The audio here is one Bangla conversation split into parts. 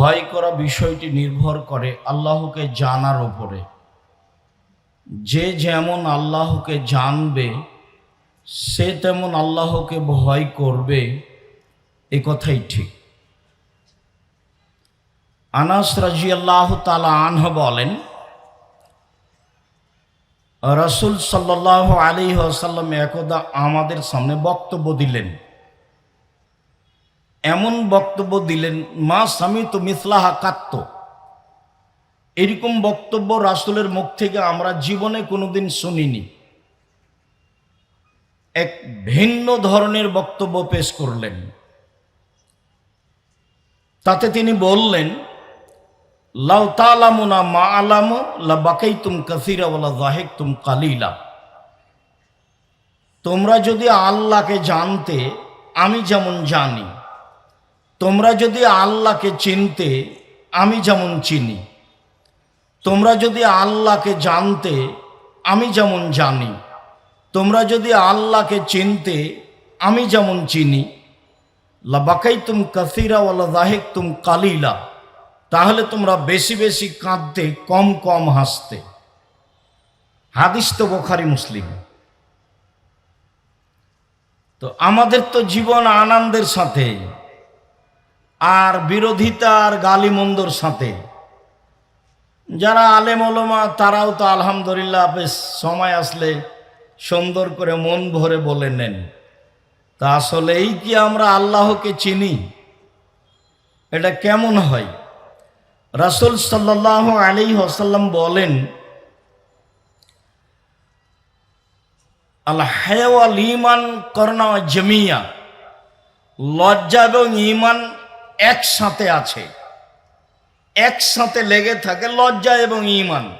ভয় করা বিষয়টি নির্ভর করে আল্লাহকে জানার ওপরে যে যেমন আল্লাহকে জানবে, সে তেমন আল্লাহকে ভয় করবে, এ কথাই ঠিক। আনাস রাজি আল্লাহ তালা আনহ বলেন, রসুল সাল্লাহ আলী আসাল্লাম একদা আমাদের সামনে বক্তব্য দিলেন। এমন বক্তব্য দিলেন, মা স্বামী তো মিসলাহা কাত্ত। এরকম বক্তব্য রাসুলের মুখ থেকে আমরা জীবনে কোনোদিন শুনিনি। এক ভিন্ন ধরনের বক্তব্য পেশ করলেন। তাতে তিনি বললেন, লাউ তালামুনা মা আলামু, লা বাকাই তুম কাসিরা ওলা জাহেক তুম কালিলা। তোমরা যদি আল্লাহকে জানতে, আমি যেমন জানি তোমরা যদি আল্লাহকে চিনতে, আমি যেমন চিনি। তোমরা যদি আল্লাহকে জানতে, আমি যেমন জানি। তোমরা যদি আল্লাহকে চিনতে, আমি যেমন চিনি। লাবাকাই তুম কাসিরা ওলা জাহেক তুম কালিলা। তাহলে তোমরা বেশি বেশি কাঁদতে, কম কম হাসতে। হাদিস তো বোখারি মুসলিম। তো আমাদের তো জীবন আনন্দের সাথে। আর বিরোধিতা আর গালিমন্দর সাথে। যারা আলেম ওলমা, তারাও তো আলহামদুলিল্লাহ বেশ সময় আসলে সুন্দর করে মন ভরে বলে নেন। তা আসলে এই কি আমরা আল্লাহকে চিনি? এটা কেমন হয়? রাসুল সাল্লাহ আলী হাসাল্লাম বলেন, আল ইমান করনা জমিয়া। লজ্জা এবং ইমান একসাথে আছে। একসাথে লেগে থাকে লজ্জা এবং ইমান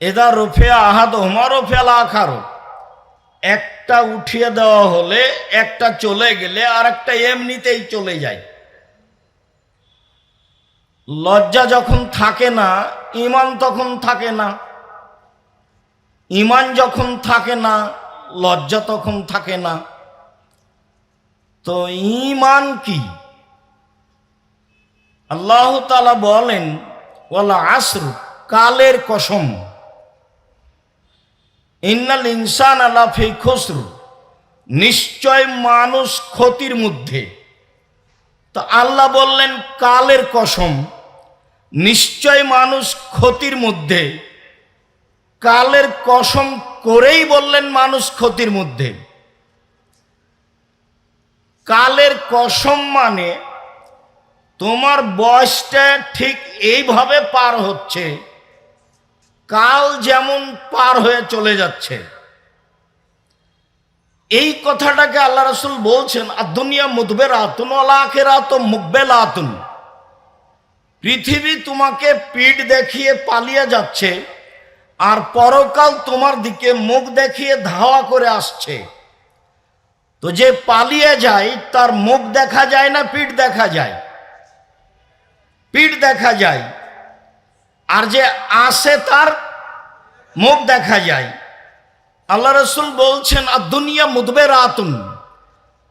এদা রফে আহাদ হোমা রফে আখারো। একটা উঠিয়ে দেওয়া হলে একটা চলে গেলে আর একটা এমনিতেই চলে যায়। লজ্জা যখন থাকে না ইমান তখন থাকে না। ইমান যখন থাকে না, লজ্জা তখন থাকে না। তো ইমান কি? আল্লাহ তালা বলেন ওলা আসরু, কালের কসম। ইন্নাল ইনসান আলা ফি খসরু, নিশ্চয় মানুষ ক্ষতির মধ্যে। তো আল্লাহ বললেন, কালের কসম, নিশ্চয় মানুষ ক্ষতির মধ্যে। কালের কসম করেই বললেন, মানুষ ক্ষতির মধ্যে। কালের কসম মানে তোমার বয়সটা ঠিক এইভাবে পার হচ্ছে। কাল যেমন পার হয়ে চলে যাচ্ছে। এই কথাটাকে আল্লাহ রসুল বলছেন আর দুনিয়া মুদবের আতুন আখের আত মুকবেল আতুন পৃথিবী তোমাকে পিঠ দেখিয়ে পালিয়ে যাচ্ছে আর পরকাল তোমার দিকে মুখ দেখিয়ে ধাওয়া করে আসছে। তো যে পালিয়ে যায়, তার মুখ দেখা যায় না, পিঠ দেখা যায়। পিঠ দেখা যায়, আর যে আসে তার মুখ দেখা যায়। আল্লাহ রসুল বলছেন, আর দুনিয়া মুদবে রাতুন।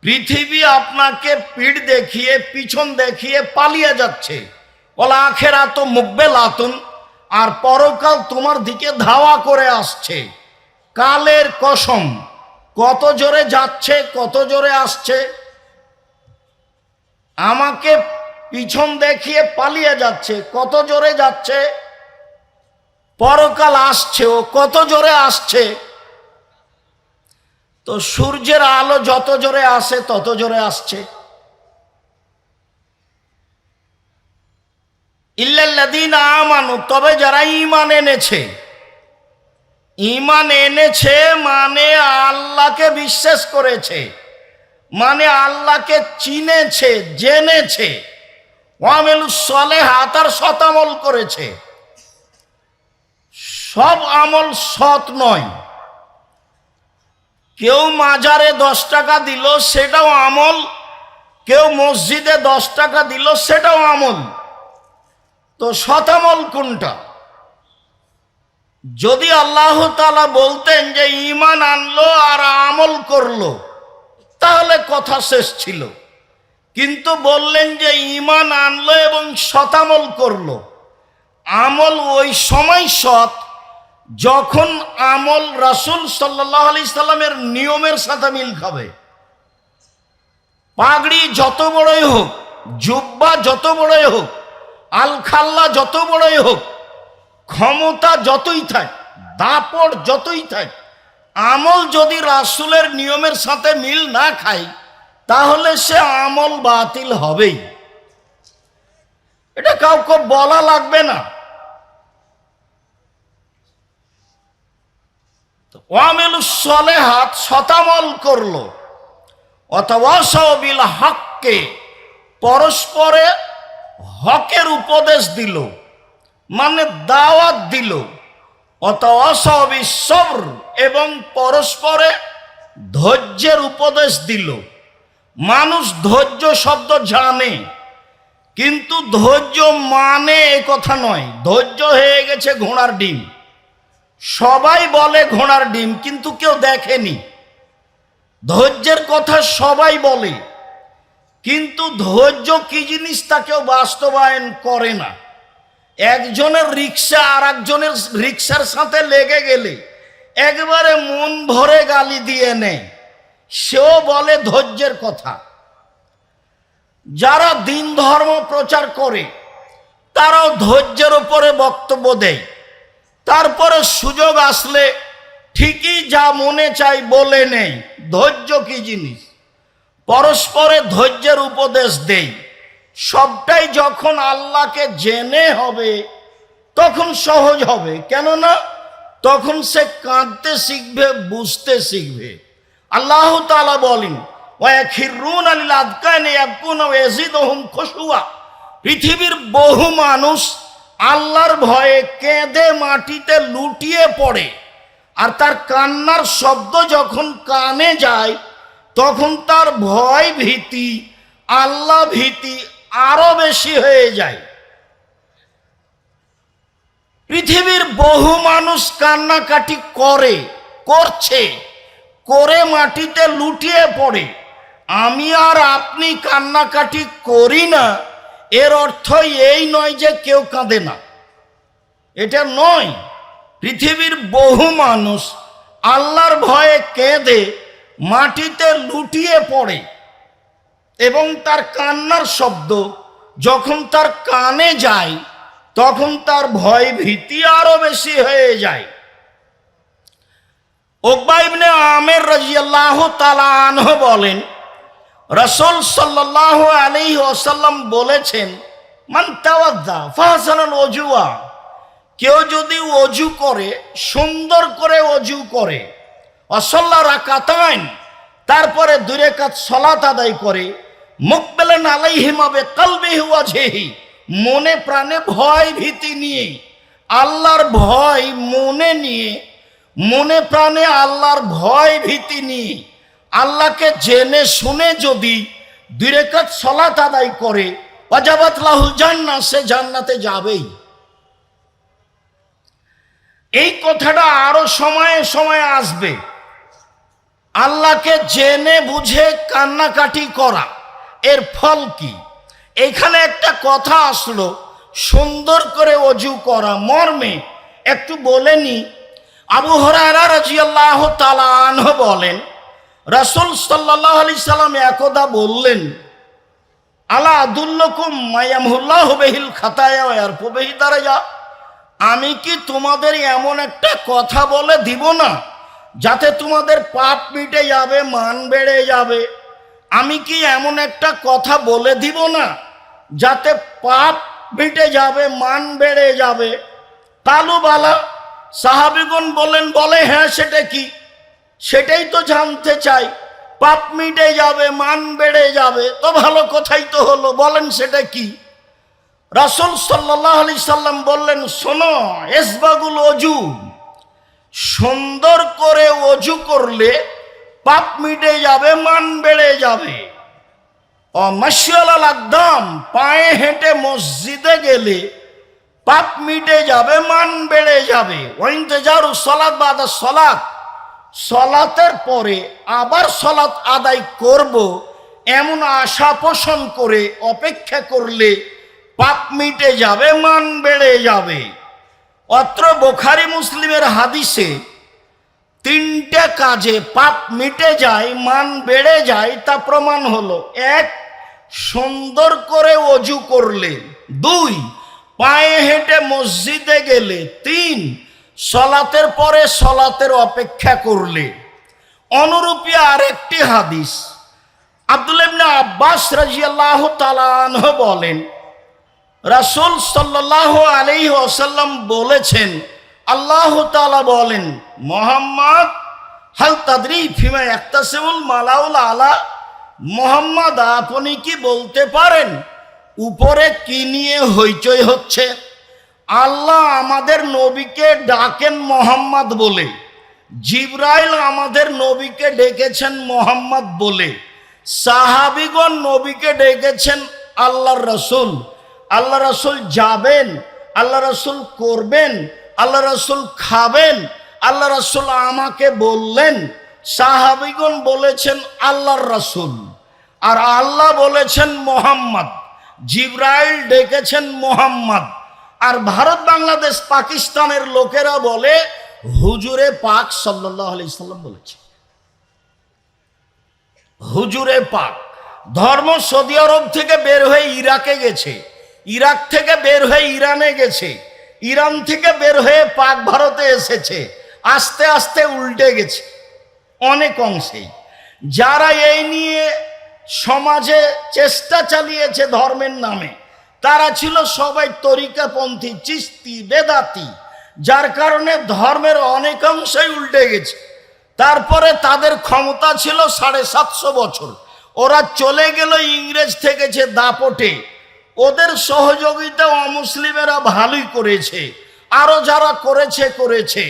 পৃথিবী আপনাকে পিঠ দেখিয়ে, পিছন দেখিয়ে পালিয়ে যাচ্ছে। ওলা আখের আত মুখবে লাতুন, আর পরকাল তোমার দিকে ধাওয়া করে আসছে। কালের কসম, কত জোরে যাচ্ছে, কত জোরে আসছে। আমাকে পিছন দেখিয়ে পালিয়ে যাচ্ছে, কত জোরে যাচ্ছে? পরকাল আসছে ও কত জোরে আসছে? তো সূর্যের আলো যত জোরে আসে, তত জোরে আসছে। ইল্লাল্লাদিন আমানু, তবে যারা ইমান এনেছে ইমান এনেছে মানে আল্লাহকে বিশ্বাস করেছে মানে আল্লাহকে চিনেছে, জেনেছে। সলে হাতার শতামল করেছে। সব আমল সৎ নয়। কেউ মাজারে দশ টাকা দিল, সেটাও আমল। কেউ মসজিদে দশ টাকা দিল, সেটাও আমল। তো শতামল কোনটা? যদি আল্লাহ তালা বলতেন যে, ইমান আনলো আর আমল করল, তাহলে কথা শেষ ছিল। কিন্তু বললেন যে ইমান আনলো এবং শতামল করল। আমল ওই সময় সৎ যখন আমল রাসুল সাল্লাহ আলি সাল্লামের নিয়মের সাথে মিল খাবে। পাগড়ি যত বড়ই হোক, জুব্বা যত বড়ই হোক, আলখাল্লা যত বড়ই হোক, ক্ষমতা যতই থাক দাপড় যতই থাক, আমল যদি রাসুলের নিয়মের সাথে মিল না খায় তাহলে সে আমল বাতিল হবেই। এটা কাউকে বলা লাগবে না। ওয়ামিল সলেহাত শতামল করল। অথবা সবিল হককে পরস্পরে হকের উপদেশ দিল মানে দাওয়াত দিল। অথবা সবর এবং পরস্পরে ধৈর্যের উপদেশ দিল। মানুষ ধৈর্য শব্দ জানে, কিন্তু ধৈর্য মানে এ কথা নয়। ধৈর্য হয়ে গেছে ঘোড়ার ডিম। সবাই বলে ঘোড়ার ডিম, কিন্তু কেউ দেখেনি। ধৈর্যের কথা সবাই বলে, কিন্তু ধৈর্য কি জিনিস তা কেউ বাস্তবায়ন করে না। একজনের রিক্সা আর একজনের রিক্সার সাথে লেগে গেলে একবারে মন ভরে গালি দিয়ে নেয়। সেও বলে ধৈর্যের কথা। যারা দিন ধর্ম প্রচার করে, তারাও ধৈর্যের উপরে বক্তব্য দেয়। তারপরে সুযোগ আসলে ঠিকই যা মনে চাই বলে নেই। ধৈর্য কি জিনিস? পরস্পরে ধৈর্যের উপদেশ দেই। সবটাই যখন আল্লাহকে জেনে হবে, তখন সহজ হবে। কেননা, তখন সে কাঁদতে শিখবে, বুঝতে শিখবে। আল্লাহ তালা বলেন পৃথিবীর বহু মানুষ আল্লাহর ভয়ে কেঁদে মাটিতে লুটিয়ে পড়ে। আর তার কান্নার শব্দ যখন কানে যায়, তখন তার ভয় ভীতি, আল্লাহ ভীতি আরও বেশি হয়ে যায়। পৃথিবীর বহু মানুষ কান্নাকাটি করে, করছে। করে মাটিতে লুটিয়ে পড়ে। আমি আর আপনি কান্নাকাটি করি না। এর অর্থ এই নয় যে কেউ কাঁদে না। এটা নয়। পৃথিবীর বহু মানুষ আল্লাহর ভয়ে কেঁদে মাটিতে লুটিয়ে পড়ে এবং তার কান্নার শব্দ যখন তার কানে যায়, তখন তার ভয় ভীতি আরও বেশি হয়ে যায়। ওকবাইবনে আমের রাজিয়াল্লাহ তালাহ বলেন, রসুল সাল্লাহ আলী ওসাল্লাম বলেছেন, মান তাওয়াদ্দা ফাহসানুল অজুয়া কেউ যদি অজু করে, সুন্দর করে অজু করে অসল্লা রাকাতাইন, তারপরে দূরে কাজ সলাত আদায় করে মুখ পেলেন আলাইহিমাবে কালবে হুয়া ঝেহি মনে প্রাণে ভয় ভীতি নিয়ে, আল্লাহর ভয় মনে নিয়ে মনে প্রাণে আল্লাহর ভয় ভীতি নিয়ে আল্লাহকে জেনে শুনে যদি দুই সলাত আদায় করে অজাবাত লাহুল জান্না সে জান্নাতে যাবেই। এই কথাটা আরও সময়ে সময়ে আসবে। আল্লাহকে জেনে বুঝে কান্নাকাটি করা, এর ফল কি? এখানে একটা কথা আসলো, সুন্দর করে অজু করা, মর্মে। একটু বলেনি আবু হরারা রাজিয়াল্লাহ তালাহ বলেন, রাসুল সাল্লাহ আলি সাল্লাম একদা বললেন, আলা আদুল্লকুম মায়ামহুল্লাহ বেহিল খাতায়া আর প্রবেহি যা আমি কি তোমাদের এমন একটা কথা বলে দিব না, যাতে তোমাদের পাপ মিটে যাবে, মান বেড়ে যাবে? আমি কি এমন একটা কথা বলে দিব না, যাতে পাপ মিটে যাবে, মান বেড়ে যাবে? কালুবালা সাহাবিগুন বলেন, বলে হ্যাঁ সেটা কি? সেটাই তো জানতে চাই। পাপ মিটে যাবে, মান বেড়ে যাবে, তো ভালো কথাই তো হলো। বলেন, সেটা কি? রাসুল সাল্লাহ আলি সাল্লাম বললেন, শোনো, এসবাগুল অজু। সুন্দর করে অজু করলে পাপ মিটে যাবে, মান বেড়ে যাবে। অমাশিয়াল একদম পায়ে হেঁটে মসজিদে গেলে পাপ মিটে যাবে, মান বেড়ে যাবে। ওইন্তেজারু সলাৎ বাদা সলাৎ সলাতের পরে আবার সলাৎ আদায় করব, এমন আশা পোষণ করে, অপেক্ষা করলে পাপ মিটে যাবে, মান বেড়ে যাবে। অত্র বোখারি মুসলিমের হাদিসে তিনটে কাজে পাপ মিটে যায়, মান বেড়ে যায়, তা প্রমাণ হলো, এক, সুন্দর করে অজু করলে। দুই পায়ে হেঁটে মসজিদে গেলে তিন, সলাতের পরে সলাতের অপেক্ষা করলে। অনুরূপী আরেকটি হাদিস। আব্দুল আব্বাস রাজিয়াল্লাহ তালাহ বলেন, রাসূল সাল্লাহ আলাইহি ওয়াসাল্লাম বলেছেন, আল্লাহ তালা বলেন, মোহাম্মদ, হাল তাদরি ফিমা একতাসিমুল মালাউল আলা, মোহাম্মদ আপনি কি বলতে পারেন? উপরে কি নিয়ে হইচই হচ্ছে? আল্লাহ আমাদের নবীকে ডাকেন মোহাম্মদ বলে। জিব্রাইল আমাদের নবীকে ডেকেছেন মোহাম্মদ বলে। সাহাবিগণ নবীকে ডেকেছেন আল্লাহর রসুল। আল্লাহ রসুল যাবেন আল্লাহ রসুল করবেন আল্লাহ রসুল খাবেন আল্লাহ রসুল আমাকে বললেন। সাহাবিগণ বলেছেন আল্লাহর রসুল। আর আল্লাহ বলেছেন মোহাম্মদ। জিব্রাইল ডেকেছেন মোহাম্মদ। আর ভারত, বাংলাদেশ, পাকিস্তানের লোকেরা বলে, হুজুরে পাক সাল্লাম বলেছে। হুজুরে পাক। ধর্ম সৌদি আরব থেকে বের হয়ে ইরাকে গেছে। ইরাক থেকে বের হয়ে ইরানে গেছে। ইরান থেকে বের হয়ে পাক ভারতে এসেছে। আস্তে আস্তে উল্টে গেছে। অনেক অংশেই। যারা এই নিয়ে সমাজে চেষ্টা চালিয়েছে ধর্মের নামে। তারা ছিল সবাই তরিকাপন্থী, চিস্তি, বেদাতি, যার কারণে ধর্মের অনেকাংশই উল্টে গেছে। তারপরে তাদের ক্ষমতা ছিল সাড়ে সাতশো বছর। ওরা চলে গেল ইংরেজ থেকে যে দাপটে। ওদের সহযোগিতা অমুসলিমেরা ভালোই করেছে। আরও যারা করেছে করেছে।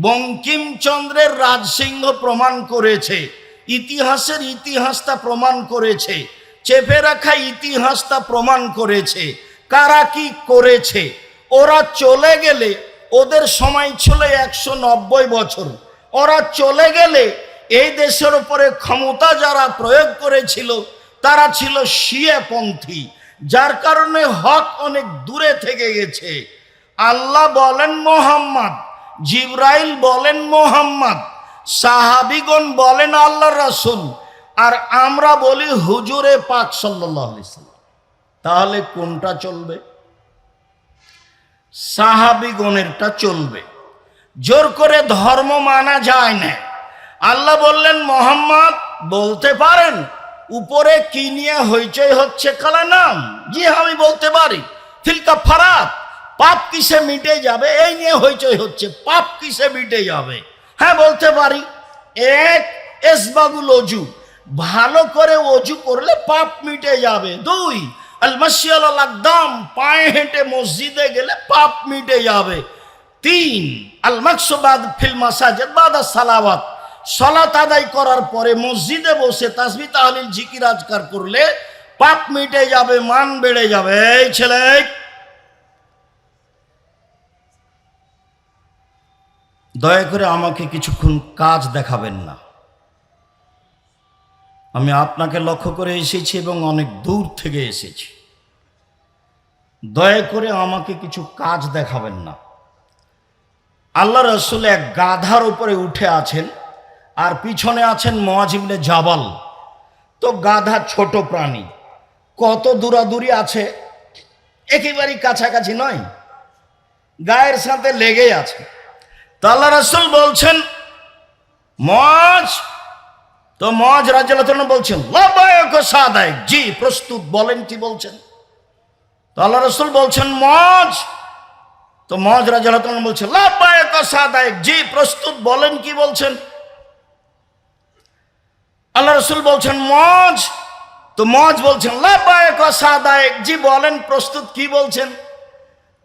বঙ্কিমচন্দ্রের রাজসিংহ প্রমাণ করেছে। ইতিহাসের ইতিহাসটা প্রমাণ করেছে, চেপে রাখা ইতিহাসটা প্রমাণ করেছে, কারা কি করেছে, ওরা চলে গেলে ওদের সময় ছিল একশো নব্বই বছর, ওরা চলে গেলে এই দেশের উপরে ক্ষমতা যারা প্রয়োগ করেছিল, তারা ছিল শিয়াপন্থী যার কারণে হক অনেক দূরে থেকে গেছে। আল্লাহ বলেন মোহাম্মদ, জিব্রাইল বলেন মোহাম্মদ সাহাবিগণ বলেন আল্লাহ রাসুল, আর আমরা বলি হুজুরে পাক সাল্লাহ তাহলে কোনটা চলবে? সাহাবিগণেরটা চলবে। জোর করে ধর্ম মানা যায় না। আল্লাহ বললেন, মোহাম্মদ, বলতে পারেন, উপরে কি নিয়ে হইচই হচ্ছে কালা নাম? জি আমি বলতে পারি। ফিলকা ফারাত, পাপ কিসে মিটে যাবে? এই নিয়ে হইচই হচ্ছে, পাপ কিসে মিটে যাবে? হ্যাঁ বলতে পারি। এক এসবাগুল অজু ভালো করে অজু করলে পাপ মিটে যাবে। দুই, আল মাসিয়াল আকদাম, পায়ে হেঁটে মসজিদে গেলে পাপ মিটে যাবে। তিন, আল মাকসুবাদ ফিল মাসাজিদ বাদা সালাওয়াত। সলাত আদায় করার পরে মসজিদে বসে তাসবি তাহলিল জিকির আজকার করলে পাপ মিটে যাবে, মান বেড়ে যাবে। এই ছেলে দয়া করে আমাকে কিছুক্ষণ কাজ দেখাবেন না। আমি আপনাকে লক্ষ্য করে এসেছি এবং অনেক দূর থেকে এসেছি। দয়া করে আমাকে কিছু কাজ দেখাবেন না। আল্লাহ রসুল এক গাধার উপরে উঠে আছেন আর পিছনে আছেন মহাজিবনে জাবাল। তো গাধা ছোট প্রাণী, কত দূরাদূরি আছে, একেবারেই কাছাকাছি নয়, গায়ের সাথে লেগে আছে। তো আল্লাহ রসুল বলছেন, মজ, তো মজ রাজ্য বলছেন লাবায়ক সাদায়ক জি, প্রস্তুত, বলেন কি বলছেন? তো আল্লাহ রসুল বলছেন, মজ, তো মজ রাজ্য বলছেন লাবায়ক সাদায়ক জি, প্রস্তুত, বলেন কি বলছেন? আল্লাহ রসুল বলছেন, মজ, তো মজ বলছেন লাবায়ক সাদায়ক জি, বলেন, প্রস্তুত, কি বলছেন?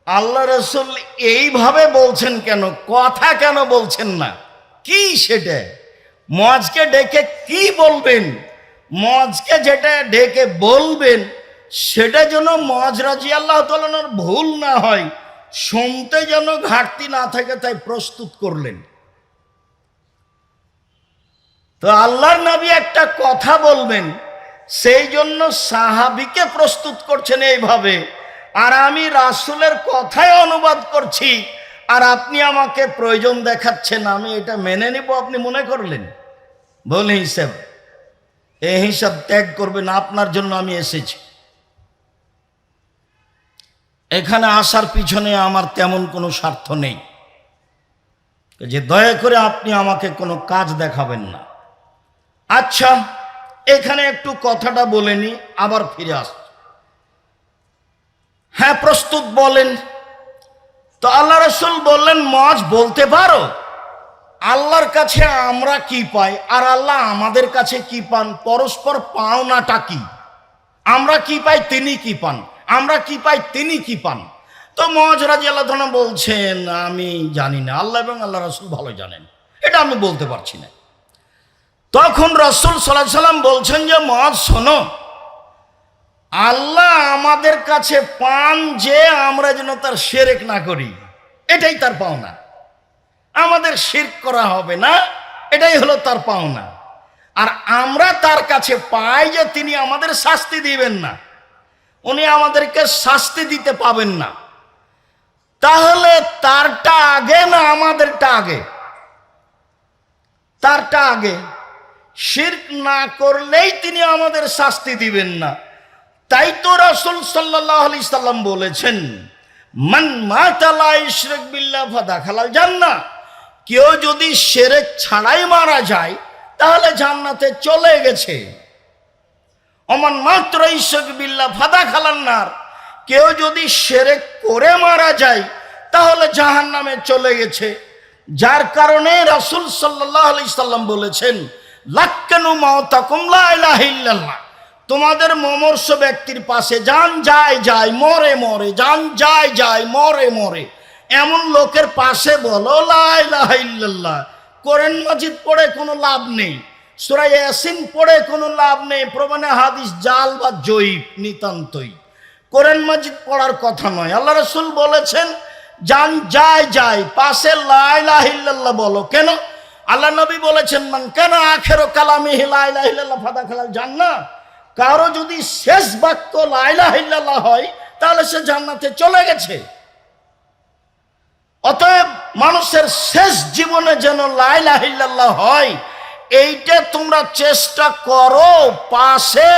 আল্লাহ রসুল এইভাবে বলছেন কেন? কথা কেন বলছেন না? কি সেটা? মজকে ডেকে কি বলবেন? মজকে যেটা ডেকে বলবেন, সেটা যেন মজ রাজি আল্লাহ তালানোর ভুল না হয়, শুনতে যেন ঘাটতি না থাকে, তাই প্রস্তুত করলেন। তো আল্লাহর নবী একটা কথা বলবেন, সেই জন্য সাহাবিকে প্রস্তুত করছেন এইভাবে। আর আমি রাসুলের কথাই অনুবাদ করছি। আর আপনি আমাকে প্রয়োজন দেখাচ্ছেন, আমি এটা মেনে নিব, আপনি মনে করলেন? বলে হিসাব। এই হিসাব ত্যাগ করবেন, আপনার জন্য আমি এসেছি। এখানে আসার পিছনে আমার তেমন কোনো স্বার্থ নেই। যে দয়া করে আপনি আমাকে কোনো কাজ দেখাবেন না। আচ্ছা এখানে একটু কথাটা বলে নি, আবার ফিরে আস হ্যাঁ প্রস্তুত বলেন। তো আল্লাহ রসুল বললেন মজ বলতে পারো? আল্লাহর কাছে আমরা কি পাই? আর আল্লাহ আমাদের কাছে কি পান? পরস্পর পাওনাটা কি? আমরা কি পাই? তিনি কি পান? আমরা কি পাই? তিনি কি পান? তো মজ রাজি আল্লাহ বলছেন, আমি জানি না। আল্লাহ এবং আল্লাহ রসুল ভালো জানেন। এটা আমি বলতে পারছি না। তখন রসুল সাল্লাহ সাল্লাম বলছেন যে মজ শোনো আল্লাহ আমাদের কাছে পান যে আমরা যেন তার সেরেক না করি। এটাই তার পাওনা। আমাদের শির করা হবে না, এটাই হলো তার পাওনা। আর আমরা তার কাছে পাই যে তিনি আমাদের শাস্তি দিবেন না। উনি আমাদেরকে শাস্তি দিতে পাবেন না। তাহলে তারটা আগে না আমাদেরটা আগে? তারটা আগে। শির্ক না করলেই তিনি আমাদের শাস্তি দিবেন না। তাই তো রাসুল সাল্লাহ আলি সাল্লাম বলেছেন, মান মাতালা ইশরেক বিল্লাহ ফাদা খালাল জান্না কেউ যদি সেরেক ছাড়াই মারা যায়, তাহলে জান্নাতে চলে গেছে। অমান মাত্র ইশরেক বিল্লা ফাদা খালান্নার কেউ যদি সেরেক করে মারা যায়, তাহলে জাহান নামে চলে গেছে। যার কারণে রাসুল সাল্লাহ আলি সাল্লাম বলেছেন, লাক্কানু মাওতাকুম লা ইলাহা ইল্লাল্লাহ। তোমাদের মমর্ষ ব্যক্তির পাশে, যান যায় যায় মরে মরে, যান যায় যায় মরে মরে। এমন লোকের পাশে বলো লাইল্লাহ কোরআন মাজিদ পড়ে কোনো লাভ নেই। সুরাই ইয়াসিন পড়ে কোনো লাভ নেই। প্রমাণে হাদিস জাল বা জয়ীব, নিতান্তই। কোরআন মাজিদ পড়ার কথা নয়। আল্লাহ রসুল বলেছেন, যান যায় যায় পাশে লাইলাহিল্লাহ বলো। কেন? আল্লাহ নবী বলেছেন, মান কেন আখেরো কালামি লাইলাহিল্লাহ ফাদা খেলা যান না কারও যদি শেষ বাক্য লাইলাহিল্লাহ হয়, তাহলে সে জান্নাতে চলে গেছে। অতএব মানুষের শেষ জীবনে যেন লাইলাহিল্লাহ হয়, এইটা তোমরা চেষ্টা করো পাশে।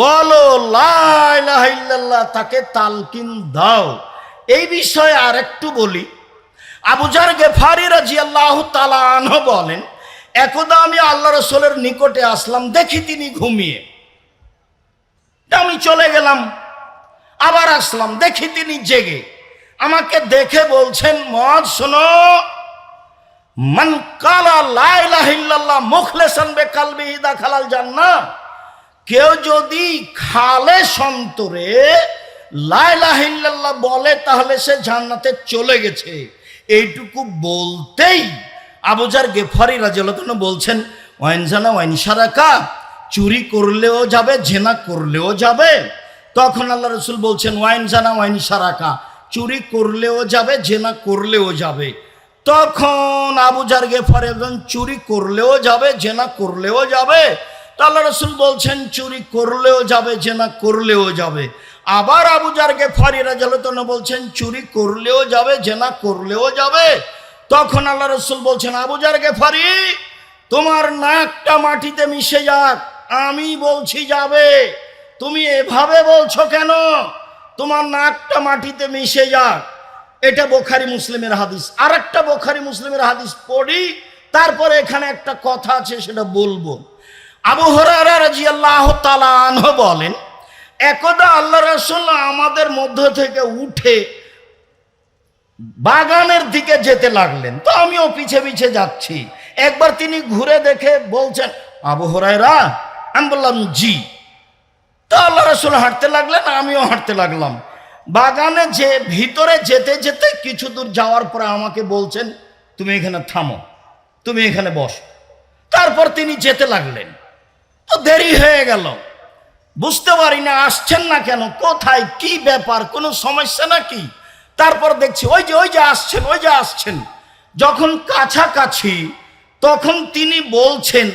বলো লাইলাহিল্লাহ তাকে তালকিন দাও। এই বিষয়ে আরেকটু বলি। আবুজার গেফারি রাজি আল্লাহ তালাহ বলেন, একদা আমি আল্লাহ রসোলের নিকটে আসলাম, দেখি তিনি ঘুমিয়ে। আমি চলে গেলাম। আবার আসলাম, দেখি তিনি জেগে। আমাকে দেখে বলছেন মদ শোনো, মান কালা লাইলাহিল্লাহ মুখলেসান বে কেউ যদি খালে সন্তরে লাইলাহিল্লাহ বলে, তাহলে সে জান্নাতে চলে গেছে। এইটুকু বলতেই আবুজার গেফারি রাজলতন বলছেন ওয়াইনজানা ওয়াইন সারাকা চুরি করলেও যাবে, জেনা করলেও যাবে। তখন আল্লাহ রসুল বলছেন, ওয়াইন জানা, ওয়াইন সারাকা। চুরি করলেও যাবে, জেনা করলেও যাবে। তখন আবুজার গেফার এবং চুরি করলেও যাবে, জেনা করলেও যাবে। আল্লাহ রসুল বলছেন, চুরি করলেও যাবে, জেনা করলেও যাবে। আবার আবু আবুজার গেফারি রাজালতন বলছেন, চুরি করলেও যাবে, জেনা করলেও যাবে। তখন আল্লাহ রসুল বলছেন, আবু আবুজার গেফারি তোমার নাকটা মাটিতে মিশে যাক। আমি বলছি যাবে। তুমি এভাবে বলছো কেন? তোমার নাকটা মাটিতে মিশে যাক। এটা বোখারি মুসলিমের হাদিস। আর একটা বোখারি মুসলিমের হাদিস পড়ি, তারপরে এখানে একটা কথা আছে, সেটা বলব। আবু তালাহ বলেন, একদা আল্লাহ রসুল আমাদের মধ্য থেকে উঠে বাগানের দিকে যেতে লাগলেন। তো আমিও পিছে পিছে যাচ্ছি। একবার তিনি ঘুরে দেখে বলছেন, আবু আমি বললাম, জি। তো আল্লাহ রসুল হাঁটতে লাগলেন, আমিও হাঁটতে লাগলাম। বাগানে যে, ভিতরে যেতে যেতে কিছু দূর যাওয়ার পরে আমাকে বলছেন, তুমি এখানে থামো, তুমি এখানে বস। তারপর তিনি যেতে লাগলেন। তো দেরি হয়ে গেল। বুঝতে পারি না, আসছেন না কেন, কোথায়, কি ব্যাপার, কোনো সমস্যা নাকি? তারপর দেখছি, ওই যে ওই যে আসছেন, ওই যে আসছেন। যখন কাছাকাছি, তখন তিনি বলছেন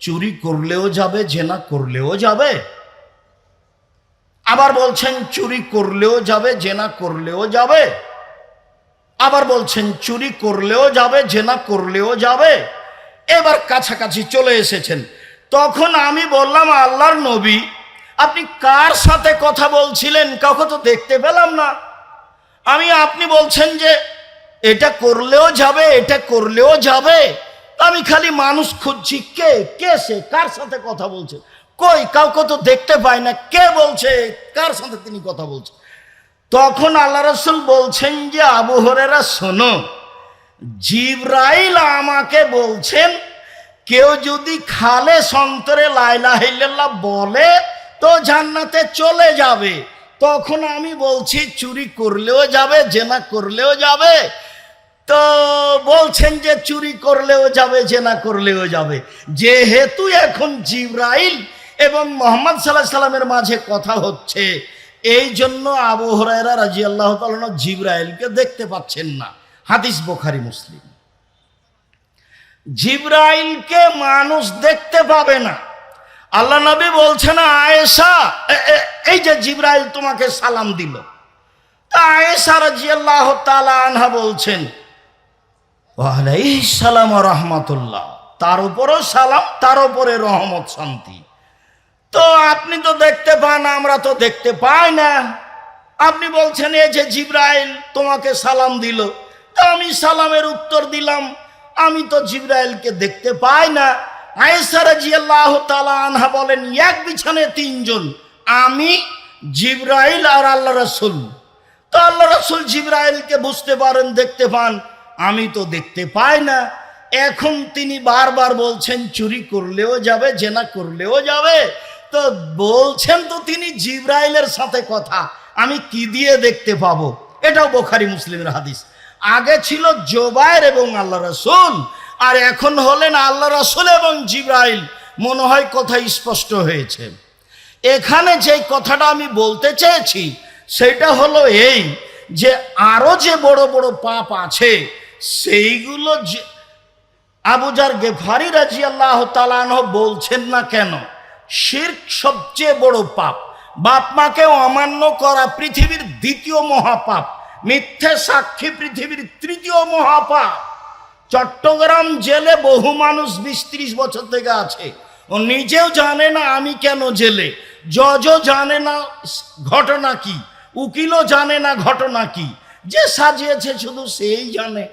চুরি করলেও যাবে, জেনা করলেও যাবে। আবার বলছেন, চুরি করলেও যাবে, জেনা করলেও যাবে। আবার বলছেন, চুরি করলেও যাবে, জেনা করলেও যাবে। এবার কাছাকাছি চলে এসেছেন। তখন আমি বললাম, আল্লাহর নবী, আপনি কার সাথে কথা বলছিলেন? কাউকে তো দেখতে পেলাম না। আমি, আপনি বলছেন যে, এটা করলেও যাবে, এটা করলেও যাবে। আমি খালি মানুষ খুঁজছি কে কে সে, কার সাথে কথা বলছে? কই, কাউকে তো দেখতে পাই না। কে বলছে? কার সাথে তিনি কথা বলছে? তখন আল্লাহ রসুল বলছেন যে, আবু হরেরা শোনো, জিব্রাইল আমাকে বলছেন, কেউ যদি খালে সন্তরে লাইলা হিল্লাল্লাহ বলে, তো জান্নাতে চলে যাবে। তখন আমি বলছি, চুরি করলেও যাবে, জেনা করলেও যাবে তো বলছেন যে চুরি করলেও যাবে, জেনা করলেও যাবে। যেহেতু এখন জিব্রাইল এবং মোহাম্মদ সাল্লাহ সাল্লামের মাঝে কথা হচ্ছে, এই জন্য আবু হরাইরা রাজি আল্লাহ জিব্রাইলকে দেখতে পাচ্ছেন না। হাদিস বোখারি, মুসলিম। জিব্রাইলকে মানুষ দেখতে পাবে না। আল্লাহ নবী বলছেন, আয়েশা, এ- এ- এই যে জিব্রাইল তোমাকে সালাম দিল। তা আয়েশা রাজি আল্লাহ আনহা বলছেন ওয়ালাইহিস সালাম রহমতুল্লাহ। তার উপরও সালাম, তার উপরে রহমত, শান্তি। তো আপনি তো দেখতে পান, আমরা তো দেখতে পাই না। আপনি বলছেন, এই যে জিব্রাইল তোমাকে সালাম দিল। তো আমি সালামের উত্তর দিলাম, আমি তো জিব্রাইলকে দেখতে পাই না। আয়েসারা জিয়াল্লাহ তালা আনহা বলেন, এক বিছানে তিনজন, আমি, জিব্রাইল আর আল্লাহ রসুল। তো আল্লাহ রসুল জিব্রাইলকে বুঝতে পারেন, দেখতে পান আমি তো দেখতে পাই না। এখন তিনি বারবার বলছেন, চুরি করলেও যাবে, জেনা করলেও যাবে। তো বলছেন তো তিনি জিব্রাইলের সাথে কথা। আমি কি দিয়ে দেখতে পাবো? এটাও বোখারি মুসলিমের হাদিস। আগে ছিল জোবায়ের এবং আল্লাহ রসুল, আর এখন হলেন আল্লাহ রসুল এবং জিব্রাইল। মনে হয় কথা স্পষ্ট হয়েছে। এখানে যে কথাটা আমি বলতে চেয়েছি, সেটা হলো এই যে আরও যে বড় বড় পাপ আছে সেইগুলো আবুজার গেফারি রাজি আল্লাহ তালানহ বলছেন না কেন? শির্ক সবচেয়ে বড় পাপ। বাপ মাকে অমান্য করা পৃথিবীর দ্বিতীয় মহাপাপ। মিথ্যে সাক্ষী পৃথিবীর তৃতীয় মহাপাপ। চট্টগ্রাম জেলে বহু মানুষ বিশ ত্রিশ বছর থেকে আছে। ও নিজেও জানে না আমি কেন জেলে। জজও জানে না ঘটনা কি। উকিলও জানে না ঘটনা কি। যে সাজিয়েছে শুধু সেই জানে।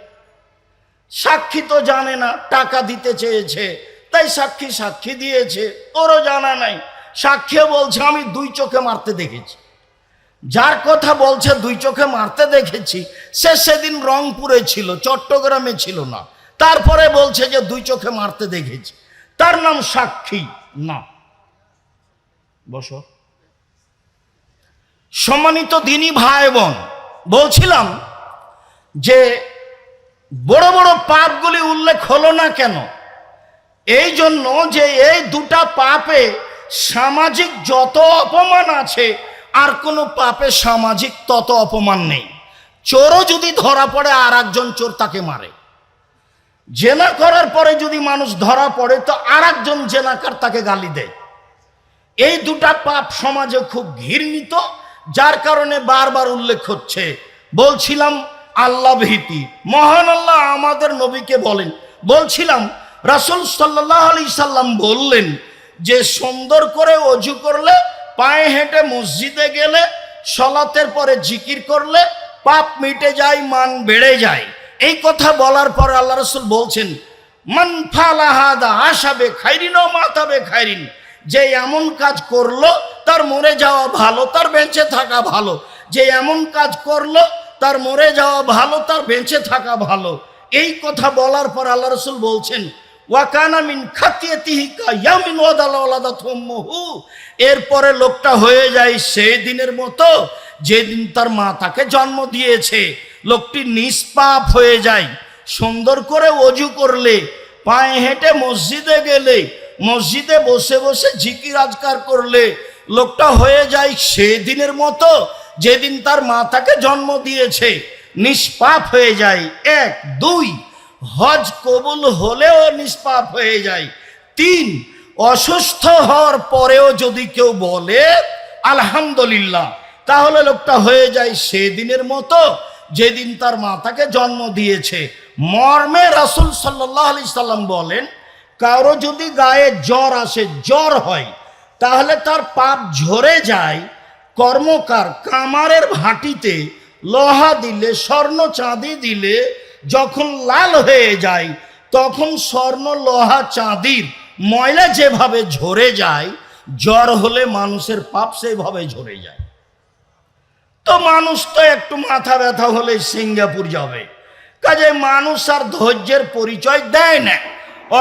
সাক্ষী তো জানে না, টাকা দিতে চেয়েছে। তাই সাক্ষী সাক্ষী দিয়েছে, ওরও জানা নাই। সাক্ষী বলছে, আমি দুই চোখে মারতে দেখেছি। যার কথা বলছে, দুই চোখে মারতে দেখেছি। সে সেদিন রংপুরে ছিল, চট্টগ্রামে ছিল না। তারপরে বলছে যে, দুই চোখে মারতে দেখেছি। তার নাম সাক্ষী না। বসো। সম্মানিত দিনী ভাই বোন, বলছিলাম যে বড় বড় পাপগুলি উল্লেখ হলো না কেন? এই জন্য যে এই দুটা পাপে সামাজিক যত অপমান আছে, আর কোনো পাপে সামাজিক তত অপমান নেই। চোরও যদি ধরা পড়ে, আর একজন চোর তাকে মারে। জেনা করার পরে যদি মানুষ ধরা পড়ে, তো আর একজন জেনাকার তাকে গালি দেয়। এই দুটা পাপ সমাজে খুব ঘৃণিত, যার কারণে বারবার উল্লেখ হচ্ছে। বলছিলাম আল্লাহ ভীতি। মহান আল্লাহ আমাদের নবীকে বলেন। বলছিলাম, রাসুল সাল্লাহ আলি সাল্লাম বললেন যে, সুন্দর করে অজু করলে, পায়ে হেঁটে মসজিদে গেলে, সলাতের পরে জিকির করলে, পাপ মিটে যায়, মান বেড়ে যায়। এই কথা বলার পর আল্লাহ রসুল বলছেন, মান ফালাহাদা আসাবে খাইরিন ও মাতাবে খাইরিন। যে এমন কাজ করল, তার মরে যাওয়া ভালো, তার বেঁচে থাকা ভালো। যে এমন কাজ করল তার মরে যাওয়া ভালো, তার বেঁচে থাকা ভালো। এই কথা বলার পর আল্লাহ রসুল বলছেন, ওয়াকানা মিন খাতিয়াতিহি কায়ামিন ওয়াদাল ওয়ালাদা থুম্মহু এরপরে লোকটা হয়ে যায় সেই দিনের মতো, যেদিন তার মা তাকে জন্ম দিয়েছে। লোকটি নিষ্পাপ হয়ে যায়, সুন্দর করে অজু করলে, পায়ে হেঁটে মসজিদে গেলে, মসজিদে বসে বসে ঝিকির আজকার করলে, লোকটা হয়ে যায় সেই দিনের মতো যেদিন তার মা তাকে জন্ম দিয়েছে, নিষ্পাপ হয়ে যায়। এক, দুই, হজ কবুল হলেও নিষ্পাপ হয়ে যায়। তিন, অসুস্থ হওয়ার পরেও যদি কেউ বলে, আলহামদুলিল্লাহ তাহলে লোকটা হয়ে যায় সেদিনের মতো, যেদিন তার মাতাকে জন্ম দিয়েছে। মর্মে রাসুল সাল্লাহ আলি সাল্লাম বলেন, কারও যদি গায়ে জ্বর আসে, জ্বর হয়, তাহলে তার পাপ ঝরে যায় কর্মকার কামারের ভাটিতে লোহা দিলে, স্বর্ণ চাঁদি দিলে, যখন লাল হয়ে যায়, তখন স্বর্ণ লোহা চাঁদির ময়লা যেভাবে ঝরে যায়, জ্বর হলে মানুষের পাপ সেভাবে ঝরে যায়। তো মানুষ তো একটু মাথা ব্যথা হলে সিঙ্গাপুর যাবে। কাজে মানুষ আর ধৈর্যের পরিচয় দেয় না,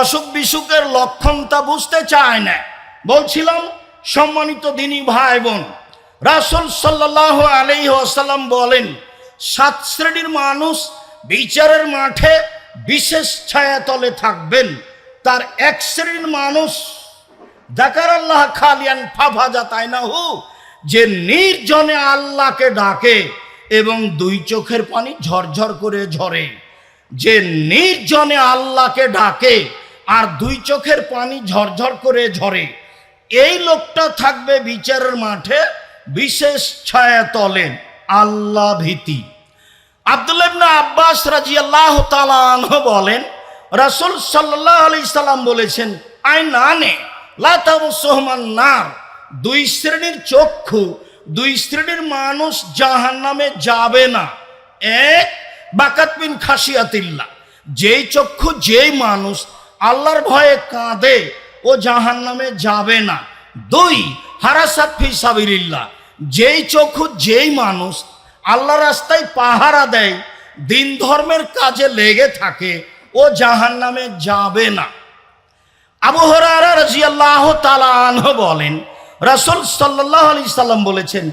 অসুখ বিসুখের লক্ষণ তা বুঝতে চায় না। বলছিলাম, সম্মানিত দিনী ভাই বোন রাসুল সাল্লাহ আলাই আসাল্লাম বলেন, সাত শ্রেণির মানুষ বিচারের মাঠে বিশেষ ছায়াতলে থাকবেন। তার এক শ্রেণির মানুষ দেখার আল্লাহ খালিয়ান ফাফাজা তাই না হু যে নির্জনে আল্লাহকে ডাকে এবং দুই চোখের পানি ঝরঝর করে ঝরে। যে নির্জনে আল্লাহকে ডাকে আর দুই চোখের পানি ঝরঝর করে ঝরে। এই লোকটা থাকবে বিচারের মাঠে বিশেষ ছায়া তলেন আল্লাহ ভীতি। আব্দুল্লাহ ইবনে আব্বাস রাজিয়াল্লাহ তালাহ বলেন, রাসূল সাল্লাহ আলি সাল্লাম বলেছেন আই না নে লাতাবসহমান নার দুই শ্রেণির চক্ষু, দুই শ্রেণির মানুষ জাহান নামে যাবে না। এক, বাকাত বিন খাসিয়াতিল্লা যেই চক্ষু, যেই মানুষ আল্লাহর ভয়ে কাঁদে, ও জাহান নামে যাবে না। দুই হারাসাত ফি সাবিরিল্লাহ যেই চক্ষু, যেই মানুষ আল্লাহ রাস্তায় পাহারা দেয়, দিন ধর্মের কাজে লেগে থাকে, ও জাহান নামে যাবে না। আবু হরারা রাজিয়াল্লাহ তাআলা বলেন, রাসূল সাল্লাল্লাহু আলাইহি সাল্লাম বলেছেন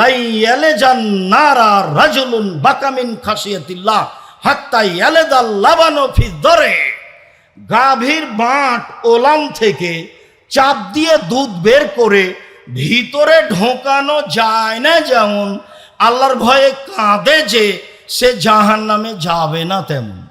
লাইয়ালে জান্নারা রাজুলুন বাকামিন খাসিয়াতিল্লাহ হাত্তা ইয়ালেদাল লাবানু ফি দরে। গাভীর বাঁট ওলাম থেকে চাপ দিয়ে দুধ বের করে ভিতরে ঢোকানো যায় না যেমন, আল্লাহর ভয়ে কাঁদে যে সে জাহান নামে যাবে না তেমন।